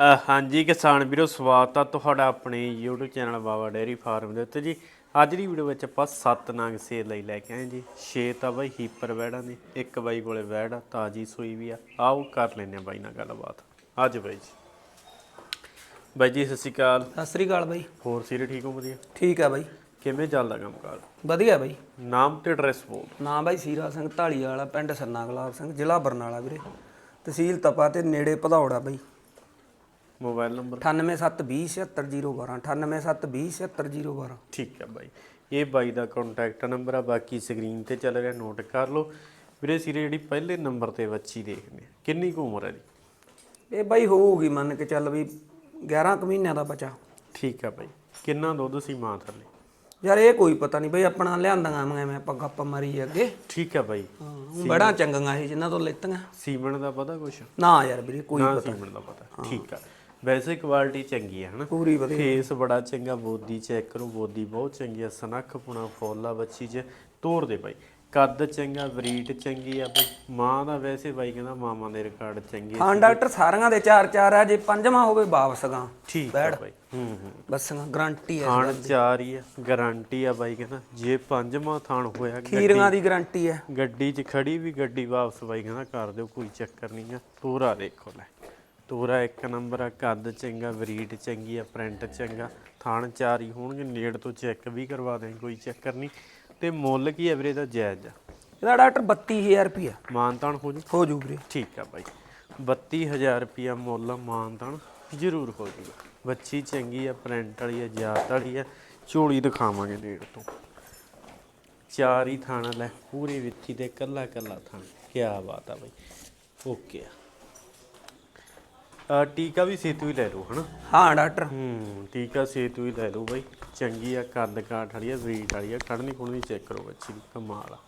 ਅ, ਹਾਂਜੀ ਕਿਸਾਨ ਵੀਰੋ ਸਵਾਗਤ ਆ ਤੁਹਾਡਾ ਆਪਣੇ YouTube channel Baba dairy farm ਦੇ ਉੱਤੇ ਜੀ। ਅੱਜ ਦੀ ਵੀਡੀਓ ਵਿੱਚ ਆਪਾਂ ਸੱਤ ਨਗ ਸੇਲ ਲਈ ਲੈ ਕੇ ਆਏ ਜੀ। ਛੇ ਤਾਂ ਬਾਈ ਹੀਪਰ ਵੈੜਾਂ ਦੀ ਇੱਕ ਬਾਈ ਕੋਲੇ ਵੈੜ ਆ ਤਾਜੀ ਸੂਈ ਵੀ ਆ। ਆਓ ਕਰ ਲੈਨੇ ਆ ਬਾਈ ਨਾਲ ਗੱਲਬਾਤ। ਅੱਜ ਬਾਈ ਜੀ। ਬਾਈ ਜੀ ਸਤਿ ਸ਼੍ਰੀ ਅਕਾਲ। ਸਤਿ ਸ੍ਰੀ ਅਕਾਲ ਬਾਈ। ਹੋਰ ਸਿਰੇ ਠੀਕ ਹੋ ਵਧੀਆ? ਠੀਕ ਆ ਬਾਈ। ਕਿਵੇਂ ਚੱਲਦਾ ਕੰਮਕਾਰ ਵਧੀਆ ਬਾਈ। ਨਾਮ ਤੇ ਐਡਰੈਸ ਬੋਲ। ਨਾਂ ਬਾਈ ਸੀਰਾ ਸਿੰਘ ਢਾਲੀ ਵਾਲਾ ਪਿੰਡ ਸੰਨਾ ਗੁਲਾਬ ਸਿੰਘ ਜ਼ਿਲ੍ਹਾ ਬਰਨਾਲਾ ਵੀਰੇ। ਤਹਿਸੀਲ ਤਪਾ ਤੇ ਨੇੜੇ ਭਦੌੜ ਬਾਈ। Mobile number? 9872077012 9872077012 ਠੀਕ ਹੈ ਬਾਈ। ਇਹ ਬਾਈ ਦਾ ਕੰਟੈਕਟ ਨੰਬਰ ਆ ਬਾਕੀ ਸਕਰੀਨ ਤੇ ਚੱਲ ਰਿਹਾ ਨੋਟ ਕਰ ਲਓ। ਵੀਰੇ ਸਿਰੇ ਜਿਹੜੀ ਪਹਿਲੇ ਨੰਬਰ ਤੇ ਬੱਚੀ ਦੇਖਦੇ ਆ ਕਿੰਨੀ ਕੁ ਉਮਰ ਹੈ ਦੀ ਇਹ ਬਾਈ ਹੋਊਗੀ ਮੰਨ ਕੇ ਚੱਲ ਵੀ 11 ਕੁ ਮਹੀਨਿਆਂ ਦਾ ਬੱਚਾ। ਠੀਕ ਆ ਬਾਈ। ਕਿੰਨਾ ਦੁੱਧ ਸੀ ਮਾਂ ਥੱਲੇ? ਯਾਰ ਇਹ ਕੋਈ ਪਤਾ ਨਹੀਂ ਬਾਈ ਆਪਣਾ ਲਿਆਂਦਾਂਗਾ ਮੈਂ ਮੈਂ ਆਪਾਂ ਗੱਪ ਮਾਰੀ ਅੱਗੇ ਠੀਕ ਆ ਬਾਈ। ਹਾਂ, ਬੜਾ ਚੰਗੀਆਂ ਇਹ ਜਿਨ੍ਹਾਂ ਤੋਂ ਲੈਤੀਆਂ। ਸੀਮਨ ਦਾ ਪਤਾ ਕੁਛ? ਨਾ ਯਾਰ ਵੀਰੇ ਕੋਈ ਨਾ ਸੀਮਨ ਦਾ ਪਤਾ। ਠੀਕ ਆ। ਵੈਸੇ ਕੁਆਲਿਟੀ ਚੰਗੀ ਹੈ ਹਨਾ? ਪੂਰੀ ਵਧੀਆ। ਫੇਸ ਬੜਾ ਚੰਗਾ ਬੋਦੀ ਚੈੱਕ ਕਰੋ ਬੋਦੀ ਬਹੁਤ ਚੰਗੀ ਆ ਸਨੱਖ ਪੁਣਾ ਫੋਲਾ ਬੱਚੀ 'ਚ। ਤੋਰ ਦੇ ਬਾਈ। ਕੱਦ ਚੰਗਾ ਬਰੀਟ ਚੰਗੀ ਆ ਬਈ ਮਾਂ ਦਾ ਵੈਸੇ ਬਾਈ ਕਹਿੰਦਾ ਮਾਮਾ ਦੇ ਰਿਕਾਰਡ ਚੰਗੇ ਹਾਂ ਡਾਕਟਰ ਸਾਰਿਆਂ ਦੇ ਚਾਰ ਚਾਰ ਆ ਜੇ ਪੰਜਵਾਂ ਹੋਵੇ ਵਾਪਸ ਗਾ। ਠੀਕ ਆ ਬਾਈ। ਹੂੰ ਹੂੰ। ਬਸ ਗਾਰੰਟੀ ਹੈ ਥਾਣ ਚਾਰ ਹੀ ਆ ਗਾਰੰਟੀ ਆ ਬਾਈ ਕਹਿੰਦਾ। ਜੇ ਪੰਜਵਾਂ ਥਾਣ ਹੋਇਆ ਖੀਰੀਆਂ ਦੀ ਗਾਰੰਟੀ ਹੈ ਗੱਡੀ 'ਚ ਖੜੀ ਵੀ ਗੱਡੀ ਵਾਪਸ ਬਾਈ ਕਹਿੰਦਾ ਕਰ ਦਿਓ ਕੋਈ ਚੱਕਰ ਨਹੀਂ ਆ ਤੋਰਾ ਦੇਖੋ ਲੈ। ਤੋਰਾ ਇੱਕ ਨੰਬਰ ਆ ਕੱਦ ਚੰਗਾ ਬਰੀਡ ਚੰਗੀ ਆ ਪ੍ਰਿੰਟ ਚੰਗਾ। ਥਾਣ ਚਾਰ ਹੀ ਹੋਣਗੇ ਨੇੜ ਤੋਂ ਚੈੱਕ ਵੀ ਕਰਵਾ ਦੇ ਕੋਈ ਚੱਕਰ ਨਹੀਂ। ਤੇ ਮੁੱਲ ਕੀ ਆ ਵੀਰੇ ਦਾ ਜਾਇਜ਼? ਆ ਇਹਦਾ ਡਾਕਟਰ 32000 ਰੁਪਿਆ ਮਾਨਤਾਨ ਹੋ ਜੂ? ਹੋ ਜੂ ਵੀਰੇ। ਠੀਕ ਆ ਬਾਈ। 32000 ਰੁਪਿਆ ਮੁੱਲ ਮਾਨਤਾਨ ਜ਼ਰੂਰ ਹੋ ਜੂਗਾ ਬੱਚੀ ਚੰਗੀ ਆ ਪ੍ਰਿੰਟ ਵਾਲੀ ਆ ਜਾਤ ਵਾਲੀ ਆ। ਝੋਲੀ ਦਿਖਾਵਾਂਗੇ ਨੇੜ ਤੋਂ। ਚਾਰ ਹੀ ਥਾਣਾ ਲੈ ਪੂਰੀ ਵਿੱਥੀ ਤੇ ਕੱਲਾ ਕੱਲਾ ਥਾਣਾ। ਕੀ ਬਾਤ ਆ ਬਾਈ। ਓਕੇ ਆ। ਆ ਟੀਕਾ ਵੀ ਸੇਤੂ ਹੀ ਲੈ ਲਓ ਹਨਾ? ਹਾਂ ਡਾਕਟਰ। ਹੂੰ ਟੀਕਾ ਸੇਤੂ ਹੀ ਲੈ ਲਓ ਬਾਈ। ਚੰਗੀ ਆ ਕੱਦ ਕਾਠ ਵਾਲੀ ਆ ਬਰੀਡ ਵਾਲੀ ਆ ਖੜਨੀ ਖੁੜਨੀ ਚੈੱਕ ਕਰੋ ਬੱਚੀ ਦੀ ਕਮਾਲ ਆ।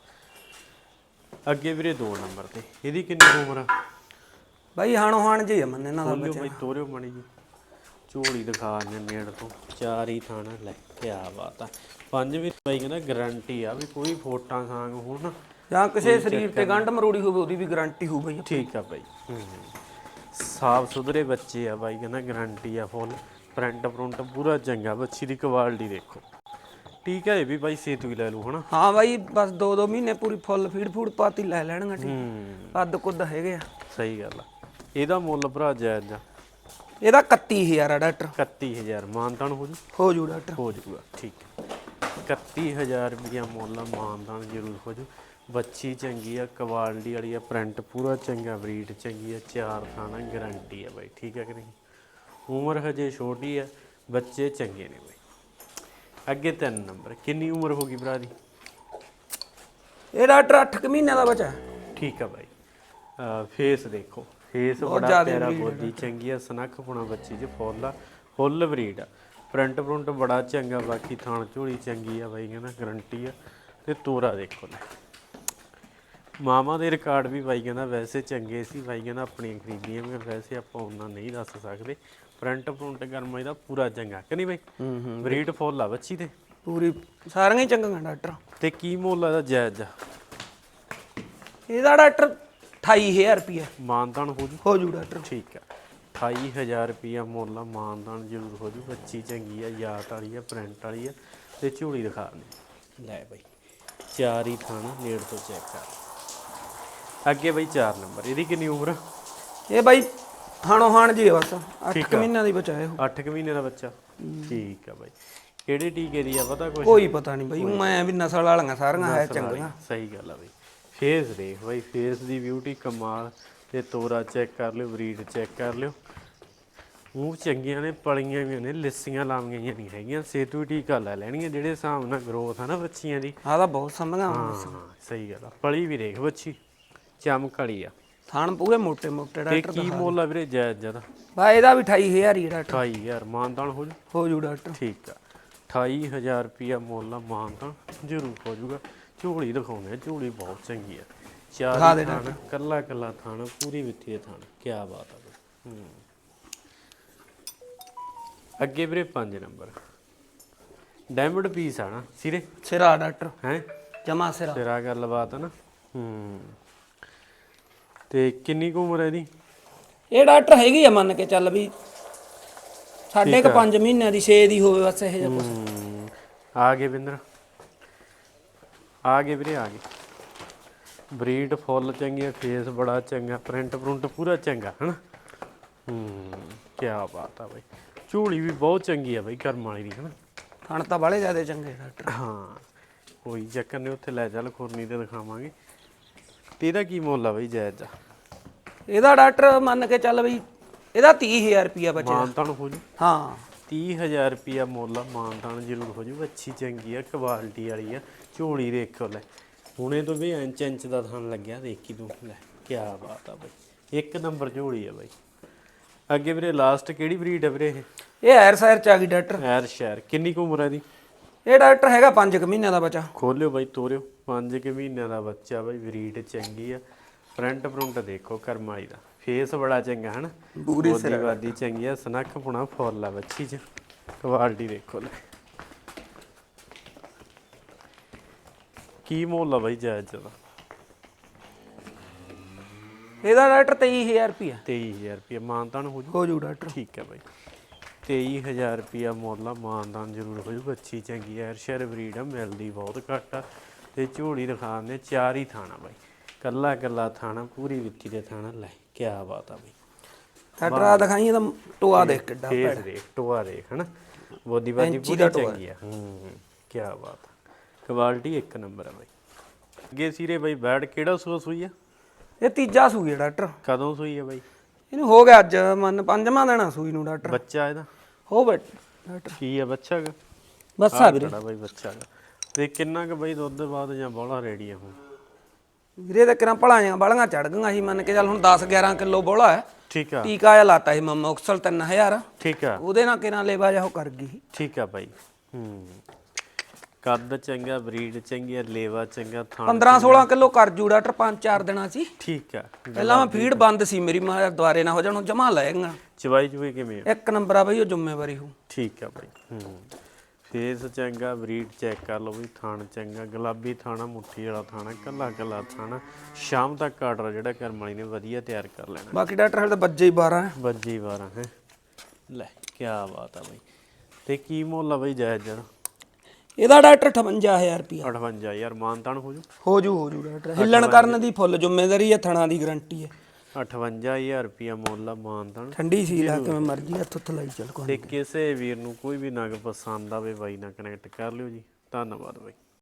ਅੱਗੇ ਵੀਰੇ 2 ਨੰਬਰ ਤੇ ਇਹਦੀ ਕਿੰਨੀ ਉਮਰ ਆ? ਬਾਈ ਹਾਣੋ ਹਾਣ ਜੀ ਆ ਮੰਨ ਇਹਨਾਂ ਦਾ ਬੋਲਿਓ ਬਾਈ ਤੋਰਿਓ ਮਣੀ ਜੀ ਝੋਲੀ ਦਿਖਾ ਨੇ ਨੇੜ ਤੋਂ। ਚਾਰ ਹੀ ਥਾਣਾ ਲੈ ਕਿਆ ਬਾਤ ਆ। ਪੰਜ ਵੀ ਬਾਈ ਕਹਿੰਦਾ ਗਾਰੰਟੀ ਆ ਵੀ ਕੋਈ ਫੋਟਾਂ ਖਾਂਗ ਹੋਣ ਜਾਂ ਕਿਸੇ ਸਰੀਰ ਤੇ ਗੰਢ ਮਰੋੜੀ ਹੋਵੇ ਉਹਦੀ ਵੀ ਗਾਰੰਟੀ ਹੋਊ ਬਾਈ ਠੀਕ ਆ ਬਾਈ। ਹੂੰ। ਸਾਫ਼ ਸੁਥਰੇ ਬੱਚੇ ਆ ਬਾਈ ਕਹਿੰਦਾ ਗਾਰੰਟੀ ਆ ਫੁੱਲ ਪ੍ਰਿੰਟ ਪ੍ਰਿੰਟ ਪੂਰਾ ਚੰਗਾ ਬੱਚੀ ਦੀ ਕੁਆਲਿਟੀ ਦੇਖੋ। ਠੀਕ ਹੈ ਇਹ ਵੀ ਬਾਈ ਸੇਤੂ ਹੀ ਲੈ ਲੂ ਹਨਾ? ਹਾਂ ਬਾਈ ਬਸ 2-2 ਮਹੀਨੇ ਪੂਰੀ ਫੁੱਲ ਫੀਡ ਫੂਡ ਪਾਤੀ ਲੈ ਲੈਣਗੇ ਠੀਕ ਅੱਧ ਕੁੱਦ ਹੈਗੇ ਆ। ਸਹੀ ਗੱਲ ਆ। ਇਹਦਾ ਮੁੱਲ ਭਰਾ ਜਾਇਜ਼ ਆ। ਇਹਦਾ 31000 ਆ ਡਾਕਟਰ। 31000 ਮਾਨਤਾਨ ਹੋ ਜੂ? ਹੋ ਜੂ ਡਾਕਟਰ। ਹੋ ਜਾਊਗਾ ਠੀਕ 31000 ਰੁਪਇਆ ਮੁੱਲ ਆ, ਮਾਨਦਾਨ ਜ਼ਰੂਰ ਹੋ ਜੂ ਬੱਚੀ ਚੰਗੀ ਆ ਕੁਆਲਿਟੀ ਵਾਲੀ ਆ ਪ੍ਰਿੰਟ ਪੂਰਾ ਚੰਗਾ ਬਰੀਡ ਚੰਗੀ ਆ ਚਾਰ ਥਾਣਾ ਗਾਰੰਟੀ ਆ ਬਾਈ ਠੀਕ ਹੈ ਕਿ ਨਹੀਂ? ਉਮਰ ਹਜੇ ਛੋਟੀ ਆ ਬੱਚੇ ਚੰਗੇ ਨੇ ਬਾਈ। ਅੱਗੇ ਤਿੰਨ ਨੰਬਰ ਕਿੰਨੀ ਉਮਰ ਹੋ ਗਈ ਭਰਾ ਦੀ? ਇਹ ਡਾਕਟਰ 8 ਮਹੀਨਿਆਂ ਦਾ ਬੱਚਾ। ਠੀਕ ਆ ਬਾਈ। ਫੇਸ ਦੇਖੋ ਫੇਸ ਬੜਾ ਪਿਆਰਾ ਬੋਦੀ ਚੰਗੀ ਆ ਸਨੱਖ ਪੁਣਾ ਬੱਚੀ ਚ ਫੁੱਲ ਆ ਫੁੱਲ ਬਰੀਡ ਆ। ਪ੍ਰਿੰਟ ਪ੍ਰਿੰਟ ਬੜਾ ਚੰਗਾ ਬਾਕੀ ਥਾਣ ਝੋਲੀ ਚੰਗੀ ਆ ਬਾਈ ਕਹਿੰਦਾ ਗਰੰਟੀ ਆ। ਤੇ ਤੋਰਾ ਦੇਖੋ ਲੈ। ਮਾਮਾ ਦੇ ਰਿਕਾਰਡ ਵੀ ਬਾਈ ਕਹਿੰਦਾ ਵੈਸੇ ਚੰਗੇ ਸੀ ਬਾਈ ਕਹਿੰਦਾ ਆਪਣੀਆਂ ਖਰੀਦੀਆਂ ਵੀ ਵੈਸੇ ਆਪਾਂ ਉਹਨਾਂ ਨਹੀਂ ਦੱਸ ਸਕਦੇ। ਪ੍ਰਿੰਟ ਪ੍ਰਿੰਟ ਗਰਮਾ ਇਹਦਾ ਪੂਰਾ ਚੰਗਾ ਕਿ ਨਹੀਂ ਬਾਈ? ਹੂੰ ਹੂੰ। ਬਰੀਡ ਫੁੱਲ ਆ ਬੱਚੀ ਤੇ ਪੂਰੀ ਸਾਰੀਆਂ ਹੀ ਚੰਗੀਆਂ ਡਾਕਟਰ। ਤੇ ਕੀ ਮੁੱਲ ਆ ਇਹਦਾ ਜਾਇਜ਼? ਆ ਇਹਦਾ ਡਾਕਟਰ 28000 ਰੁਪਿਆ ਮਾਨਤਾਨ ਹੋ ਜੂ? ਹੋ ਜੂ ਡਾਕਟਰ। ਠੀਕ ਆ। 28000 ਰੁਪਿਆ ਮੁੱਲ ਆ ਮਾਨਦਾਨ ਜ਼ਰੂਰ ਹੋ ਜੂ। ਬੱਚੀ ਚੰਗੀ ਆ ਯਾਤ ਵਾਲੀ ਆ ਪ੍ਰਿੰਟ ਵਾਲੀ ਆ ਤੇ ਝੋਲੀ ਦਿਖਾ ਦੇ। ਲੈ ਬਾਈ ਚਾਰ ਹੀ ਥਾਣਾ ਨੇੜ ਤੋਂ ਚੈੱਕ ਕਰ। ਅੱਗੇ ਬਾਈ 4 ਨੰਬਰ ਇਹਦੀ ਕਿੰਨੀ ਉਮਰ ਆ? ਇਹ ਬਾਈ ਹਾਣੋ ਹਾਣ ਜੀ ਆ ਬਸ 8 ਠੀਕ ਆ। ਮਹੀਨਿਆਂ ਦੀ ਬੱਚਾ ਇਹ। 8 ਮਹੀਨੇ ਦਾ ਬੱਚਾ? ਠੀਕ ਆ ਬਾਈ। ਕਿਹੜੇ ਟੀਕੇ ਦੀ ਆ ਪਤਾ ਕੁਛ? ਕੋਈ ਪਤਾ ਨਹੀਂ ਬਾਈ ਮੈਂ ਵੀ ਨਸਲ ਵਾਲੀਆਂ ਸਾਰੀਆਂ ਹੈ ਚੰਗੀਆਂ। ਸਹੀ ਗੱਲ ਆ ਬਾਈ। ਫੇਸ ਦੇਖ ਬਾਈ ਫੇਸ ਦੀ ਬਿਊਟੀ ਕਮਾਲ। ਤੇ ਤੋਰਾ ਚੈੱਕ ਕਰ ਲਿਓ ਬਰੀਡ ਚੈੱਕ ਕਰ ਲਿਓ। ਉਹ ਚੰਗੀਆਂ ਨੇ ਪਲੀਆਂ ਵੀ ਨੇ ਲਿੱਸੀਆਂ ਲਾਵੀਆਂ ਨਹੀਂ ਹੈਗੀਆਂ ਸੇਤੂ ਹੀ ਟੀਕਾ ਲੈ ਲੈਣੀਆਂ ਜਿਹੜੇ ਹਿਸਾਬ ਨਾਲ ਗਰੋਥ ਆ ਨਾ ਬੱਚੀਆਂ ਦੀ। ਆ ਤਾਂ ਬਹੁਤ ਸਮਝਾਂ ਹਾਂ ਸਹੀ ਗੱਲ ਆ ਪਲੀ ਵੀ ਦੇਖ ਬੱਚੀ ਚਮਕ ਵਾਲੀ ਆ। ਥਣ ਪੂਰੇ ਮੋਟੇ ਮੋਟੇ ਤੇ ਡਾਕਟਰ ਕੀ ਦਾ ਮੁੱਲ ਆ ਵੀਰੇ ਜਾਇਜ਼ ਜ਼ਿਆਦਾ? ਬਾ ਇਹਦਾ ਵੀ 28000 ਹੀ ਆ ਡਾਕਟਰ। 28000 ਮਾਨਦਾਨ ਹੋ ਜੂ? ਹੋ ਜੂ ਡਾਕਟਰ। ਠੀਕ ਆ 28000 ਰੁਪਿਆ ਮੁੱਲ ਆ ਮਾਨਦਾਨ ਜ਼ਰੂਰ ਹੋ ਜੂਗਾ। ਝੋਲੀ ਦਿਖਾਉਂਦੇ ਆ ਝੋਲੀ ਬਹੁਤ ਚੰਗੀ ਆ। ਦਿਖਾ ਚਾਰ ਦੇ ਥਾਣ ਕੱਲਾ ਕੱਲਾ ਥਾਣ ਪੂਰੀ ਵਿੱਥੀ ਥਾਣ ਕੀ ਬਾਤ ਆ ਬਈ। ਹੂੰ। ਅੱਗੇ ਵੀਰੇ 5 ਨੰਬਰ। ਡਾਇਮੰਡ ਪੀਸ ਆ ਨਾ ਸਿਰੇ? ਸਿਰਾ ਡਾਕਟਰ। ਹੈ? ਜਮਾ ਸਿਰਾ। ਤੇਰਾ ਗੱਲਬਾਤ ਆ ਨਾ। ਹੂੰ। ਤੇ ਕਿੰਨੀ ਕੁ ਉਮਰ ਹੈ ਇਹਦੀ? ਇਹ ਡਾਕਟਰ ਹੈਗੀ ਆ ਮੰਨ ਕੇ ਚੱਲ ਵੀ ਸਾਢੇ ਕ 5 ਮਹੀਨਿਆਂ ਦੀ 6 ਦੀ ਹੋਵੇ ਬਸ ਇਹ ਜਿਹਾ ਕੁਛ। ਹੂੰ। ਆ ਗਏ ਬਿੰਦਰ। ਆ ਗਏ ਵੀਰੇ ਆ ਗਏ। ਬਰੀਡ ਫੁੱਲ ਚੰਗੀ ਆ ਫੇਸ ਬੜਾ ਚੰਗਾ ਪ੍ਰਿੰਟ ਪ੍ਰਿੰਟ ਪੂਰਾ ਚੰਗਾ ਹਨਾ? ਹੂੰ ਕੀ ਬਾਤ ਆ ਬਈ। ਝੂਲੀ ਵੀ ਬਹੁਤ ਚੰਗੀ ਆ ਬਈ ਕਰਮ ਵਾਲੀ ਦੀ ਹਨਾ? ਥਣ ਤਾਂ ਬਾਲੇ ਜ਼ਿਆਦਾ ਚੰਗੇ ਡਾਕਟਰ। ਹਾਂ ਕੋਈ ਚੱਕਰ ਨਹੀਂ ਉੱਥੇ ਲੈ ਚੱਲ ਖੁਰਨੀ ਤੇ ਦਿਖਾਵਾਂਗੇ। ਤੇ ਇਹਦਾ ਕੀ ਮੁੱਲ ਆ ਬਈ ਜਾਇਜ਼ ਦਾ? ਇਹਦਾ ਡਾਕਟਰ ਮੰਨ ਕੇ ਚੱਲ ਬਈ ਇਹਦਾ 30000 ਰੁਪਿਆ ਬਚਿਆ। ਮਾਨਤਾਨ ਹੋ ਜੂ? ਹਾਂ। 30000 ਰੁਪਿਆ ਮੁੱਲ ਆ ਮਾਨਤਾਨ ਜ਼ਰੂਰ ਹੋ ਜੂ। ਅੱਛੀ ਚੰਗੀ ਆ ਕੁਆਲਿਟੀ ਵਾਲੀ ਆ ਝੋਲੀ ਦੇਖੋ ਲੈ। ਹੁਣੇ ਤੋਂ ਵੀ ਇੰਚ ਇੰਚ ਦਾ ਥਣ ਲੱਗਿਆ ਦੇਖੀ ਤੂੰ। ਲੈ ਕੀ ਬਾਤ ਆ ਬਈ। ਇੱਕ ਨੰਬਰ ਝੋਲੀ ਆ ਬਈ। ਅੱਗੇ ਵੀਰੇ ਲਾਸਟ ਕਿਹੜੀ ਬਰੀਡ ਆ ਵੀਰੇ ਇਹ? ਇਹ ਐਰ ਸਾਇਰ ਚ ਆ ਗਈ ਡਾਕਟਰ। ਐਰ ਸ਼ਹਿਰ। ਕਿੰਨੀ ਕੁ ਉਮਰ ਆ ਦੀ ਇਹ ਡਾਕਟਰ ਹੈਗਾ 5 ਮਹੀਨਿਆਂ ਦਾ ਬੱਚਾ। ਖੋਲਿਓ ਬਾਈ ਤੋਰਿਓ। 5 ਕਿ ਮਹੀਨਿਆਂ ਦਾ ਬੱਚਾ ਬਾਈ ਬਰੀਡ ਚੰਗੀ ਆ। ਫਰੰਟ ਫਰੰਟ ਦੇਖੋ ਕਰਮਾਈ ਦਾ। ਫੇਸ ਬੜਾ ਚੰਗਾ ਹਨ? ਪੂਰੀ ਬਾਦੀ ਚੰਗੀ ਆ। ਸਨੱਖ ਪੁਣਾ ਫੁੱਲ ਆ ਬੱਚੀ ਚ। ਕੁਆਲਿਟੀ ਦੇਖੋ ਲੈ। ਕੀ ਮੁੱਲ ਆ ਬਾਈ ਜਾਇਜ਼ ਦਾ? ਇਹਦਾ ਡਾਕਟਰ 23000 ਰੁਪਿਆ 23000 ਰੁਪਏ ਮਾਨਤਾਨ ਹੋ ਜੂ? ਹੋ ਜੂ ਡਾਕਟਰ। ਠੀਕ ਹੈ ਬਾਈ। 23000 ਰੁਪਿਆ ਮੁੱਲ ਆ ਮਾਨਦਾਨ ਜ਼ਰੂਰ ਹੋ ਜੂ। ਬੱਚੀ ਚੰਗੀ ਆ ਸ਼ਹਿਰ ਬਰੀਡ ਆ ਮਿਲਦੀ ਬਹੁਤ ਘੱਟ ਆ। ਤੇ ਝੋਲੀ ਦਿਖਾਉਂਦੇ ਚਾਰ ਹੀ ਥਾਣਾ ਬਾਈ। ਕੱਲਾ ਕੱਲਾ ਥਾਣਾ ਪੂਰੀ ਵਿੱਤੀ ਦੇ ਥਾਣਾ ਲੈ ਕੀ ਬਾਤ ਆ ਬਾਈ। ਆ ਦਿਖਾਈ ਇਹਦਾ ਟੋਆ ਦੇਖ ਕਿੱਡਾ ਫੇਸ ਦੇਖ ਟੋਆ ਦੇਖ ਹਨਾ? ਬੋਦੀ ਬਾਦੀ ਪੂਰੀ। ਚੰਗੀ ਆ। ਹੂੰ ਕੀ ਬਾਤ ਕੁਆਲਿਟੀ ਇੱਕ ਨੰਬਰ ਆ ਬਾਈ। ਅੱਗੇ ਸੀਰੇ ਬਾਈ ਬੈਡ ਕਿਹੜਾ ਸੂਆ ਸੂਈ ਆ? ਇਹ ਤੀਜਾ ਸੂਈ ਹੈ ਡਾਕਟਰ। ਕਦੋਂ ਸੂਈ ਆ ਬਾਈ? ਇਹਨੂੰ ਹੋ ਗਿਆ ਅੱਜ ਮੰਨ ਪੰਜਵਾਂ ਦੇਣਾ ਸੂਈ ਨੂੰ ਡਾਕਟਰ। ਬੱਚਾ ਇਹਦਾ? ਹੋ ਬੈਠ ਡਾਕਟਰ। ਕੀ ਆ ਬੱਚਾ ਗਾ ਬਸ ਆ ਵੀਰੇ। ਬਾਈ ਬੱਚਾ ਗਾ ਤੇ ਕਿੰਨਾ ਕੁ ਬਾਈ ਦੁੱਧ ਬਾਅਦ ਜਾਂ ਬੋਲਾ ਰੈਡੀ ਆ ਹੁਣ? ਵੀਰੇ ਤੇ ਕਿਰਾਂ ਭਲਾਈਆਂ ਬਾਲੀਆਂ ਚੜ ਗਈਆਂ ਸੀ ਮੰਨ ਕੇ ਚੱਲ ਹੁਣ 10 11 ਕਿਲੋ ਬੋਲਾ ਹੈ। ਠੀਕ ਆ। ਟੀਕਾ ਜਿਹਾ ਲਾਤਾ ਸੀ ਮਮਾ ਉਕਸਲ 3000 ਠੀਕ ਆ। ਉਹਦੇ ਨਾਲ ਕਿਰਾਂ ਲੇਵਾ ਜਾ ਉਹ ਕਰ ਗਈ ਠੀਕ ਆ ਬਾਈ। ਹੂੰ। ਕੱਦ ਚੰਗਾ ਬਰੀਡ ਚੰਗੀ ਆ ਲੇਵਾ ਚੰਗਾ ਥਾਂ 15 16 ਕਿਲੋ ਕਰ ਜੂ ਡਾਕਟਰ 5-4 ਦਿਨਾਂ ਸੀ। ਠੀਕ ਆ। ਪਹਿਲਾਂ ਮੈਂ ਫੀਡ ਬੰਦ ਸੀ ਮੇਰੀ ਮਾਂ ਦੁਆਰੇ ਨਾ ਹੋ ਜਾਣ ਜਮਾ ਲੈਗਾ ਚਵਾਈ ਚੁਈ ਕਿਵੇਂ ਆ? ਇੱਕ ਨੰਬਰ ਆ ਬਈ ਉਹ ਜ਼ਿੰਮੇਵਾਰੀ ਹੋ ਠੀਕ ਆ ਬਾਈ ਹੂੰ। ਫੇਸ ਚੰਗਾ ਬਰੀਡ ਚੈੱਕ ਕਰ ਲਓ ਵੀ ਥਾਣ ਚੰਗਾ ਗੁਲਾਬੀ ਥਾਣਾ ਮੁੱਠੀ ਵਾਲਾ ਥਾਣਾ ਕੱਲਾ ਕੱਲਾ ਥਾਣਾ ਸ਼ਾਮ ਤੱਕ ਆਰਡਰ ਜਿਹੜਾ ਕਰਮ ਵਾਲੀ ਨੇ ਵਧੀਆ ਤਿਆਰ ਕਰ ਲੈਣਾ। ਬਾਕੀ ਡਾਕਟਰ ਹਾਲੇ ਤਾਂ ਬੱਜੇ ਹੀ 12 ਹੈ ਵੱਜੀ 12 ਹੈ। ਲੈ ਕੀ ਬਾਤ ਆ ਬਾਈ। ਤੇ ਕੀ ਮੁੱਲ ਆ ਬਾਈ ਜਾਇਜ਼ ਜਰਾ ਇਹਦਾ ਡਾਕਟਰ 58000 ਰੁਪਿਆ 58 ਯਾਰ ਮਾਨਤਾਨ ਹੋ ਜੂ? ਹੋ ਜੂ ਹੋ ਜੂ ਡਾਕਟਰ ਹਿੱਲਣ ਕਰਨ ਦੀ ਫੁੱਲ ਜ਼ਿੰਮੇਵਾਰੀ ਹੈ ਥਣਾ ਦੀ ਗਾਰੰਟੀ ਹੈ। 58000 ਰੁਪਿਆ ਮੁੱਲ ਆ ਮਾਨਤਾਨ। ਠੰਡੀ ਸੀ ਲਾ ਕਿਵੇਂ ਮਰਜ਼ੀ ਹੱਥ ਉੱਥੇ ਲਾਈ ਚੱਲ ਕੋਈ ਤੇ ਕਿਸੇ ਵੀਰ ਨੂੰ ਕੋਈ ਵੀ ਨਗ ਪਸੰਦ ਆਵੇ ਬਾਈ ਨਾਲ ਕਨੈਕਟ ਕਰ ਲਿਓ ਜੀ। ਧੰਨਵਾਦ ਬਾਈ।